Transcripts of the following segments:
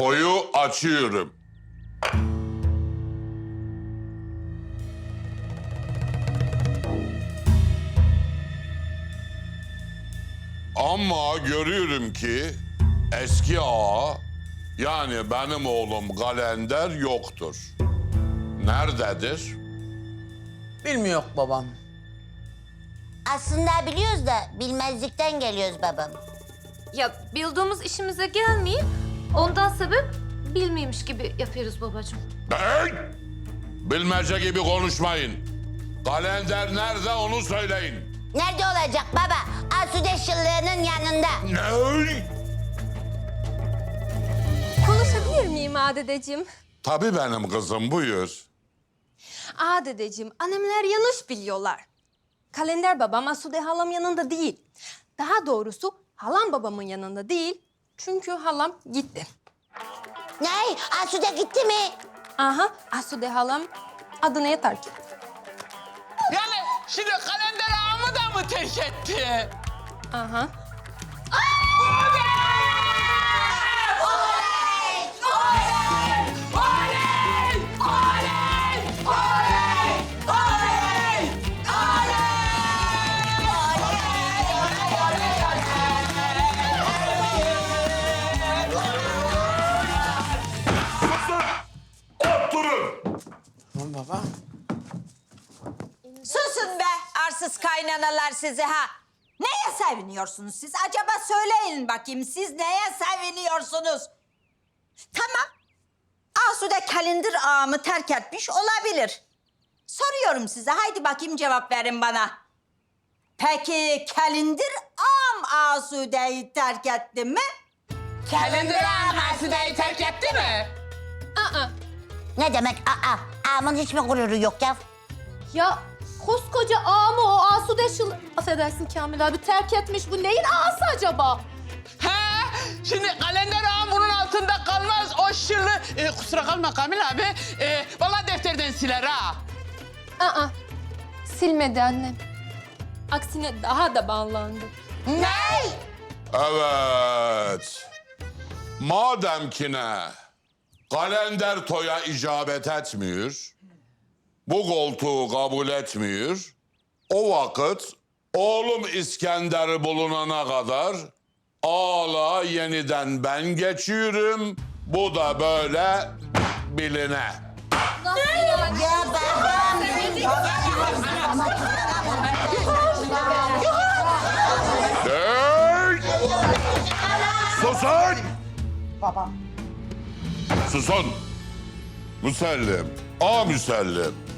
Toyu açıyorum. Ama görüyorum ki eski ağa yani benim oğlum Kalender yoktur. Nerededir? Bilmiyor babam. Aslında biliyoruz da bilmezlikten geliyoruz babam. Ya bildiğimiz işimize gelmeyip ondan sebep bilmiyormuş gibi yapıyoruz babacığım. Hey! Bilmece gibi konuşmayın. Kalender nerede onu söyleyin. Nerede olacak baba? Asude şıllığının yanında. Ne? Konuşabilir miyim Adedeciğim? Tabii benim kızım buyur. Adedeciğim, annemler yanlış biliyorlar. Kalender babam Asude halam yanında değil. Daha doğrusu halam babamın yanında değil. Çünkü halam gitti. Ne? Asude gitti mi? Aha, Asude halam adını terk etti. Yani şimdi kalender ağamı da mı terk etti? Aha. Kaynanalar sizi ha. Neye seviniyorsunuz siz? Acaba söyleyin bakayım siz neye seviniyorsunuz? Tamam. Asude kalender ağamı terk etmiş olabilir. Soruyorum size haydi bakayım cevap verin bana. Peki kalender ağam Asude'yi terk etti mi? Kalender ağam Asude'yi terk etti mi? Aa, Ne demek? Aa, ağamın hiç mi gururu yok ya? ya koskoca ağamı o Asude şıl... Affedersin Kamil abi terk etmiş. Bu neyin ağası acaba? He, şimdi kalender ağam bunun altında kalmaz. O şırlı, e, kusura kalma Kamil abi. E, vallahi defterden siler ha. Aa, silmedi annem. Aksine daha da bağlandı. Ne? Evet. Madem ki ne? Kalender toya icabet etmiyor. Bu koltuğu kabul etmiyor. O vakit oğlum İskender'i bulunana kadar ağla yeniden ben geçiyorum. Bu da böyle biline. Ya babam. Hey! Susun! Baba. Susun. Müsellim. A Müsellim.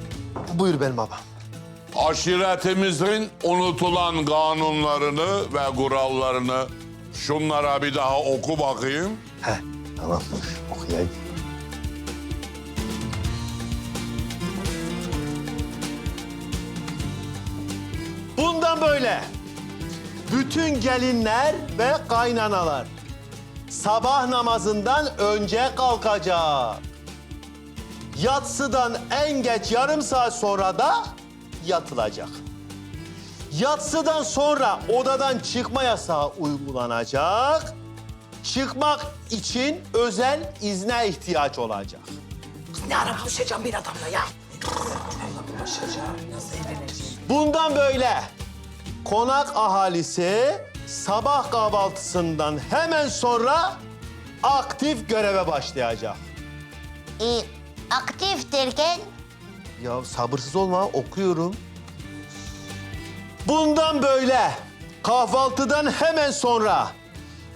Buyur benim babam. Aşiretimizin unutulan kanunlarını ve kurallarını şunlara bir daha oku bakayım. He tamam okuyayım. Bundan böyle bütün gelinler ve kaynanalar sabah namazından önce kalkacak. Yatsıdan en geç yarım saat sonra da yatılacak. Yatsıdan sonra odadan çıkma yasağı uygulanacak. Çıkmak için özel izne ihtiyaç olacak. Ne ara buluşacağım bir adamla ya? Bundan böyle konak ahalisi sabah kahvaltısından hemen sonra aktif göreve başlayacak. Ee, aktif derken? Ya sabırsız olma okuyorum. Bundan böyle kahvaltıdan hemen sonra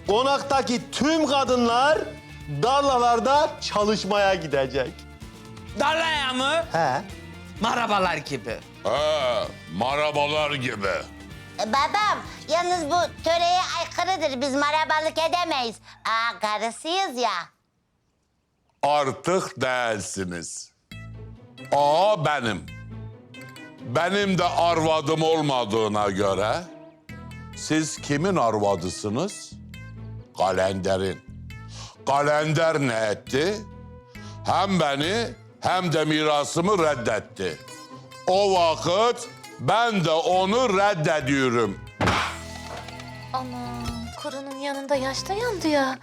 konaktaki tüm kadınlar darlalarda çalışmaya gidecek. Darlaya mı? He. Marabalar gibi. He, marabalar gibi. E, babam, yalnız bu töreye aykırıdır. Biz marabalık edemeyiz. Aa, karısıyız ya. Artık değilsiniz. A benim. Benim de arvadım olmadığına göre siz kimin arvadısınız? Kalenderin. Kalender ne etti? Hem beni hem de mirasımı reddetti. O vakit ben de onu reddediyorum. Aman Koronun yanında yaşta yandı ya.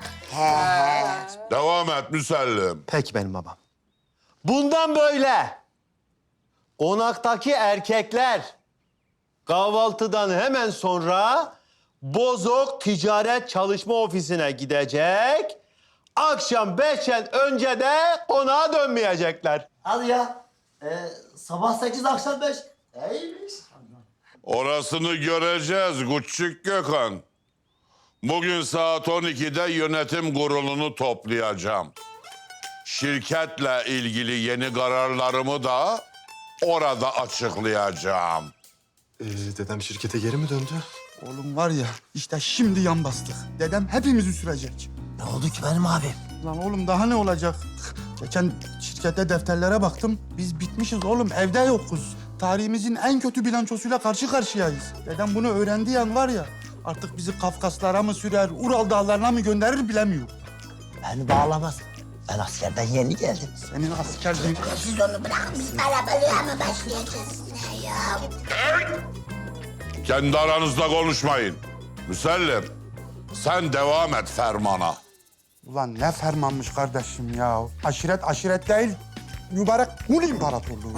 Devam et Müsellim. Peki benim babam. Bundan böyle konaktaki erkekler kahvaltıdan hemen sonra Bozok Ticaret Çalışma Ofisi'ne gidecek. Akşam beşten önce de konağa dönmeyecekler. Hadi ya. Ee, sabah sekiz, akşam beş. İyiymiş. Orasını göreceğiz Küçük Gökhan. Bugün saat 12'de yönetim kurulunu toplayacağım. Şirketle ilgili yeni kararlarımı da orada açıklayacağım. Ee, dedem şirkete geri mi döndü? Oğlum var ya işte şimdi yan bastık. Dedem hepimizi sürecek. Ne oldu ki benim abim? Lan oğlum daha ne olacak? Geçen şirkette defterlere baktım. Biz bitmişiz oğlum evde yokuz. Tarihimizin en kötü bilançosuyla karşı karşıyayız. Dedem bunu öğrendiği an var ya artık bizi Kafkaslara mı sürer, Ural dağlarına mı gönderir bilemiyor. Beni bağlamaz. Ben askerden yeni geldim. Senin askerliğin... Siz onu bırakın biz arabalığa mı başlayacağız? Ne ya? Kendi aranızda konuşmayın. Müsellim, sen devam et fermana. Ulan ne fermanmış kardeşim ya. Aşiret aşiret değil, mübarek Mul İmparatorluğu.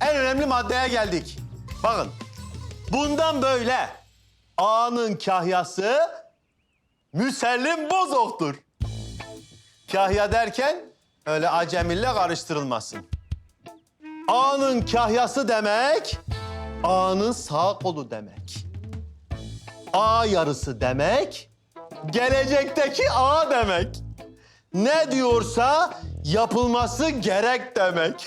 En önemli maddeye geldik. Bakın, bundan böyle ağanın kahyası Müsellim Bozok'tur. Kahya derken öyle acemille karıştırılmasın. Ağanın kahyası demek, ağanın sağ kolu demek. Ağa yarısı demek, gelecekteki ağa demek. Ne diyorsa yapılması gerek demek.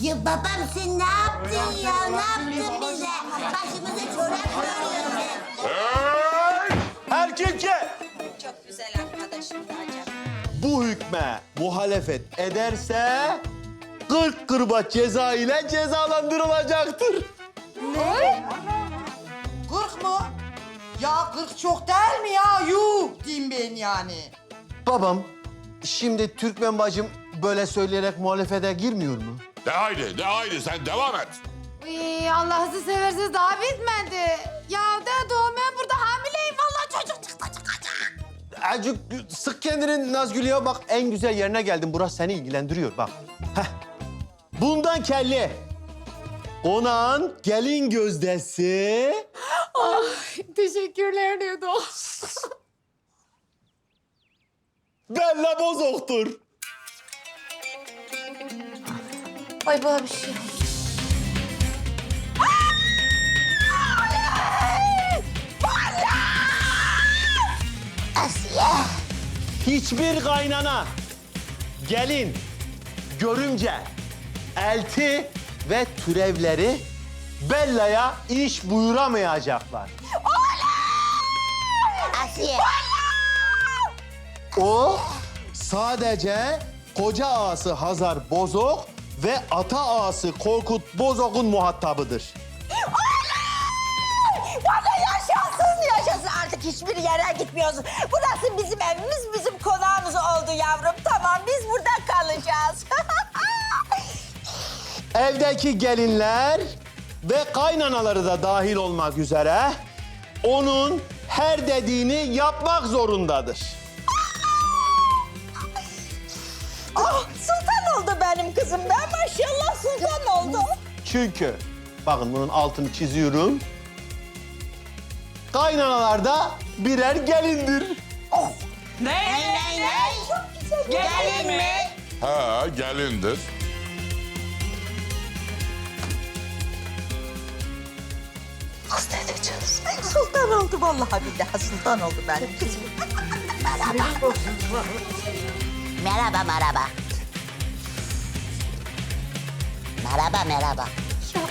Ya babam sen ne yaptın ya? Ne yaptın bize? Başımıza çorap örüyorsun. Her kim ki Çok güzel arkadaşım acaba. bu hükme muhalefet ederse 40 kırbaç ceza ile cezalandırılacaktır. Kırk mı? Ya kırk çok değil mi ya? Yuh diyeyim ben yani. Babam, şimdi Türkmen bacım böyle söyleyerek muhalefete girmiyor mu? De haydi, de haydi sen devam et. Uy, Allah'ınızı seversiniz daha bitmedi. Ya de doğum ben burada hamileyim. Vallahi çocuk çıktı çıkacak. Azıcık sık kendini Nazgül ya bak en güzel yerine geldin. Burası seni ilgilendiriyor bak. Heh. Bundan kelli. Konağın gelin gözdesi. Teşekkürler Nedo. Bella Bozok'tur. Ay bu bir şey. Hiçbir kaynana, gelin, görümce, elti ve türevleri Bella'ya iş buyuramayacaklar. Asiye. O sadece koca ağası Hazar Bozok ve ata ağası Korkut Bozok'un muhatabıdır. Artık hiçbir yere gitmiyoruz. Burası bizim evimiz, bizim konağımız oldu yavrum. Tamam biz burada kalacağız. Evdeki gelinler ve kaynanaları da dahil olmak üzere onun her dediğini yapmak zorundadır. oh sultan oldu benim kızım. Ben maşallah sultan oldu. Çünkü bakın bunun altını çiziyorum. Kaynanalar da birer gelindir. Ne? Ne ne? Gelin mi? Ha, gelindir. Kız ne diyeceğiz? Sultan oldu vallahi billahi sultan oldu benim kızım. Merhaba merhaba. Merhaba merhaba. Ya